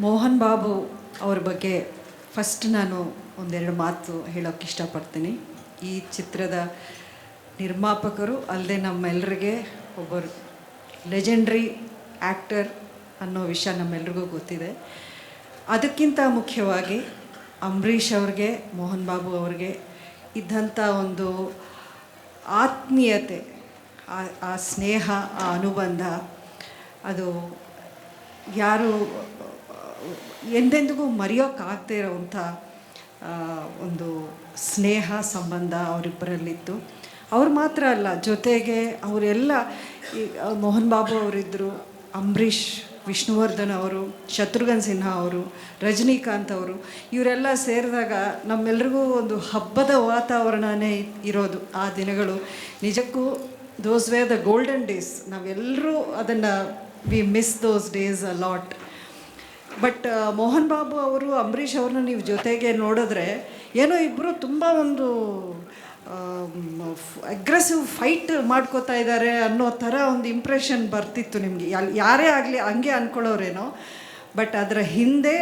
ಮೋಹನ್ ಬಾಬು ಅವ್ರ ಬಗ್ಗೆ ಫಸ್ಟ್ ನಾನು ಒಂದೆರಡು ಮಾತು ಹೇಳೋಕ್ಕೆ ಇಷ್ಟಪಡ್ತೀನಿ. ಈ ಚಿತ್ರದ ನಿರ್ಮಾಪಕರು ಅಲ್ಲದೆ ನಮ್ಮೆಲ್ಲರಿಗೆ ಒಬ್ಬರು ಲೆಜೆಂಡ್ರಿ ಆ್ಯಕ್ಟರ್ ಅನ್ನೋ ವಿಷಯ ನಮ್ಮೆಲ್ರಿಗೂ ಗೊತ್ತಿದೆ. ಅದಕ್ಕಿಂತ ಮುಖ್ಯವಾಗಿ ಅಂಬರೀಷ್ ಅವ್ರಿಗೆ, ಮೋಹನ್ ಬಾಬು ಅವ್ರಿಗೆ ಇದ್ದಂಥ ಒಂದು ಆತ್ಮೀಯತೆ ಆ- ಸ್ನೇಹ, ಆ ಅನುಬಂಧ, ಅದು ಯಾರು ಎಂದೆಂದಿಗೂ ಮರೆಯೋಕ್ಕಾಗದೇ ಇರೋವಂಥ ಒಂದು ಸ್ನೇಹ ಸಂಬಂಧ ಅವರಿಬ್ಬರಲ್ಲಿತ್ತು. ಅವ್ರು ಮಾತ್ರ ಅಲ್ಲ, ಜೊತೆಗೆ ಅವರೆಲ್ಲ ಈ ಮೋಹನ್ ಬಾಬು ಅವರಿದ್ದರು ಅಂಬರೀಷ್, ವಿಷ್ಣುವರ್ಧನ್ ಅವರು, ಶತ್ರುಘ್ನ ಸಿನ್ಹಾ ಅವರು, ರಜನಿಕಾಂತ್ ಅವರು, ಇವರೆಲ್ಲ ಸೇರಿದಾಗ ನಮ್ಮೆಲ್ರಿಗೂ ಒಂದು ಹಬ್ಬದ ವಾತಾವರಣನೇ ಇರೋದು ಆ ದಿನಗಳು. ನಿಜಕ್ಕೂ those were the golden days ನಾವೆಲ್ಲರೂ ಅದನ್ನು we miss those days a lot but Mohan Babu ಅವರು, ಅಂಬರೀಷ್ ಅವ್ರನ್ನ ನೀವು ಜೊತೆಗೆ ನೋಡಿದ್ರೆ ಏನೋ ಇಬ್ಬರು ತುಂಬ ಒಂದು ಅಗ್ರೆಸಿವ್ ಫೈಟ್ ಮಾಡ್ಕೋತಾ ಇದ್ದಾರೆ ಅನ್ನೋ ಥರ ಒಂದು ಇಂಪ್ರೆಷನ್ ಬರ್ತಿತ್ತು ನಿಮಗೆ. ಯಾರೇ ಆಗಲಿ ಹಂಗೆ ಅಂದ್ಕೊಳ್ಳೋರೇನೋ ಬಟ್ ಅದರ ಹಿಂದೆ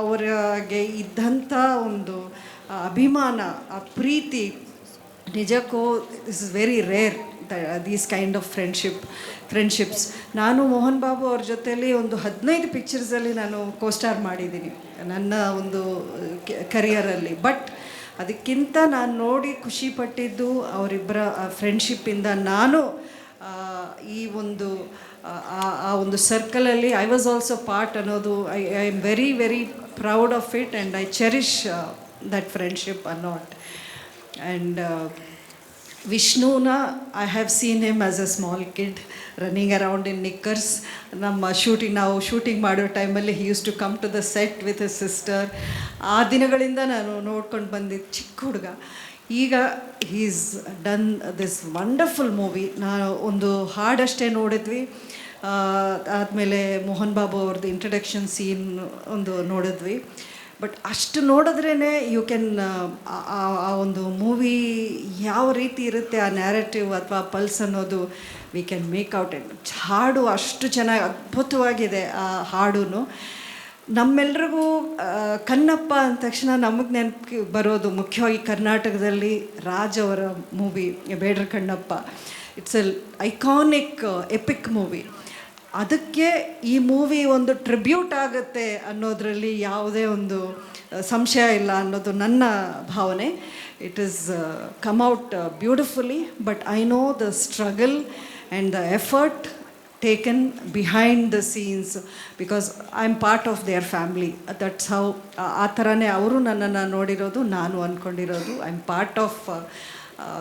ಅವರಿಗೆ ಇದ್ದಂಥ ಒಂದು ಅಭಿಮಾನ, ಆ ಪ್ರೀತಿ ನಿಜಕ್ಕೂ is very rare these kind of friendship friendships ನಾನು ಮೋಹನ್ ಬಾಬು ಅವ್ರ ಜೊತೆಯಲ್ಲಿ ಒಂದು ಹದಿನೈದು ಪಿಕ್ಚರ್ಸಲ್ಲಿ ನಾನು ಕೋಸ್ಟಾರ್ ಮಾಡಿದ್ದೀನಿ ನನ್ನ ಒಂದು ಕರಿಯರಲ್ಲಿ ಬಟ್ ಅದಕ್ಕಿಂತ ನಾನು ನೋಡಿ ಖುಷಿಪಟ್ಟಿದ್ದು ಅವರಿಬ್ಬರ ಫ್ರೆಂಡ್ಶಿಪ್ಪಿಂದ ನಾನು ಈ ಒಂದು ಆ, ಒಂದು ಸರ್ಕಲಲ್ಲಿ ಐ ವಾಸ್ ಆಲ್ಸೋ ಪಾರ್ಟ್ ಅನ್ನೋದು I I am very very proud of it and I cherish that friendship a lot and ವಿಷ್ಣುನ I have seen him as a small kid running around in knickers ನಮ್ಮ shooting ನಾವು shooting ಮಾಡೋ ಟೈಮಲ್ಲಿ he use to come to the set with a sister ಆ ದಿನಗಳಿಂದ ನಾನು ನೋಡ್ಕೊಂಡು ಬಂದಿದ್ದ ಚಿಕ್ಕ ಹುಡುಗ. ಈಗ is done this wonderful movie ನಾನು ಒಂದು ಹಾಡಷ್ಟೇ ನೋಡಿದ್ವಿ. ಆದಮೇಲೆ ಮೋಹನ್ ಬಾಬು ಅವ್ರದ್ದು ಇಂಟ್ರಡಕ್ಷನ್ ಸೀನ್ ಒಂದು ನೋಡಿದ್ವಿ. ಬಟ್ ಅಷ್ಟು ನೋಡಿದ್ರೇ ಯು ಕ್ಯಾನ್ ಆ ಒಂದು ಮೂವಿ ಯಾವ ರೀತಿ ಇರುತ್ತೆ ಆ ನ್ಯಾರೇಟಿವ್ ಅಥವಾ ಪಲ್ಸ್ ಅನ್ನೋದು we can make out it ಹಾಡು ಅಷ್ಟು ಚೆನ್ನಾಗಿ ಅದ್ಭುತವಾಗಿದೆ ಆ ಹಾಡೂ ನಮ್ಮೆಲ್ರಿಗೂ ಕನ್ನಪ್ಪ ಅಂದ ತಕ್ಷಣ ನಮಗೆ ನೆನಪು ಬರೋದು ಮುಖ್ಯವಾಗಿ ಕರ್ನಾಟಕದಲ್ಲಿ ರಾಜ್ ಅವರ movie Bedara Kannappa. It's a iconic epic movie ಅದಕ್ಕೆ ಈ ಮೂವಿ ಒಂದು ಟ್ರಿಬ್ಯೂಟ್ ಆಗುತ್ತೆ ಅನ್ನೋದರಲ್ಲಿ ಯಾವುದೇ ಒಂದು ಸಂಶಯ ಇಲ್ಲ ಅನ್ನೋದು ನನ್ನ ಭಾವನೆ. It is come out beautifully but I know the struggle and the effort taken behind the scenes because I am part of their family that's how ಆ ಥರನೇ ಅವರು ನನ್ನನ್ನು ನೋಡಿರೋದು, ನಾನು ಅಂದ್ಕೊಂಡಿರೋದು. I am part of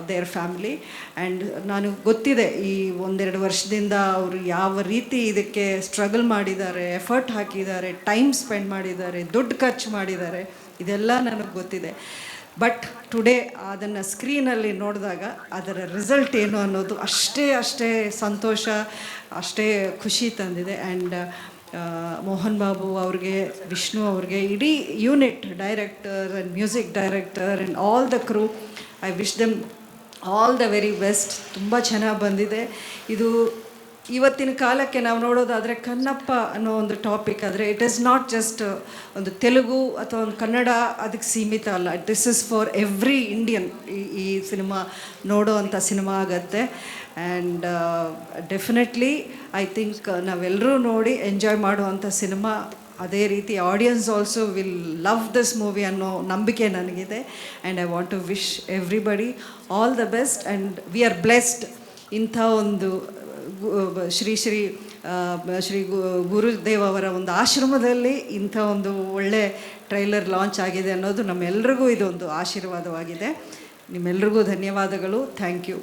their family and ನಾನು ಗೊತ್ತಿದೆ, ಈ ಒಂದೆರಡು ವರ್ಷದಿಂದ ಅವರು ಯಾವ ರೀತಿ ಇದಕ್ಕೆ ಸ್ಟ್ರಗಲ್ ಮಾಡಿದ್ದಾರೆ ಎಫರ್ಟ್ ಹಾಕಿದ್ದಾರೆ ಟೈಮ್ ಸ್ಪೆಂಡ್ ಮಾಡಿದ್ದಾರೆ, ದುಡ್ಡು ಖರ್ಚು ಮಾಡಿದ್ದಾರೆ, ಇದೆಲ್ಲ ನನಗೆ ಗೊತ್ತಿದೆ. ಬಟ್ ಟುಡೇ ಅದನ್ನು ಸ್ಕ್ರೀನಲ್ಲಿ ನೋಡಿದಾಗ ಅದರ ರಿಸಲ್ಟ್ ಏನು ಅನ್ನೋದು ಅಷ್ಟೇ ಅಷ್ಟೇ ಸಂತೋಷ, ಅಷ್ಟೇ ಖುಷಿ ತಂದಿದೆ. ಆ್ಯಂಡ್ ಮೋಹನ್ ಬಾಬು ಅವ್ರಿಗೆ, ವಿಷ್ಣು ಅವ್ರಿಗೆ, ಇಡೀ unit director and music director and all the crew I wish them all the very best ತುಂಬ ಚೆನ್ನಾಗಿ ಬಂದಿದೆ. ಇದು ಇವತ್ತಿನ ಕಾಲಕ್ಕೆ ನಾವು ನೋಡೋದಾದರೆ ಕನ್ನಪ್ಪ ಅನ್ನೋ ಒಂದು ಟಾಪಿಕ್ ಆದರೆ ಇಟ್ ಈಸ್ ನಾಟ್ ಜಸ್ಟ್ ಒಂದು ತೆಲುಗು ಅಥವಾ ಒಂದು ಕನ್ನಡ ಅದಕ್ಕೆ ಸೀಮಿತ ಅಲ್ಲ. This is for every Indian ಈ ಸಿನಿಮಾ ನೋಡೋ ಅಂಥ ಸಿನಿಮಾ ಆಗತ್ತೆ. ಆ್ಯಂಡ್ ಡೆಫಿನೆಟ್ಲಿ ಐ ಥಿಂಕ್ ನಾವೆಲ್ಲರೂ ನೋಡಿ ಎಂಜಾಯ್ ಮಾಡುವಂಥ ಸಿನಿಮಾ ಅದೇ ರೀತಿ audience also will love this movie ಅನ್ನೋ ನಂಬಿಕೆ ನನಗಿದೆ. And I want to wish everybody all the best and we are blessed ಇಂಥ ಒಂದು ಶ್ರೀ ಶ್ರೀ ಶ್ರೀ ಗು, ಗುರುದೇವ್ ಅವರ ಒಂದು ಆಶ್ರಮದಲ್ಲಿ ಇಂಥ ಒಂದು ಒಳ್ಳೆ ಟ್ರೈಲರ್ ಲಾಂಚ್ ಆಗಿದೆ ಅನ್ನೋದು ನಮ್ಮೆಲ್ರಿಗೂ ಇದೊಂದು ಆಶೀರ್ವಾದವಾಗಿದೆ. ನಿಮ್ಮೆಲ್ರಿಗೂ ಧನ್ಯವಾದಗಳು. Thank you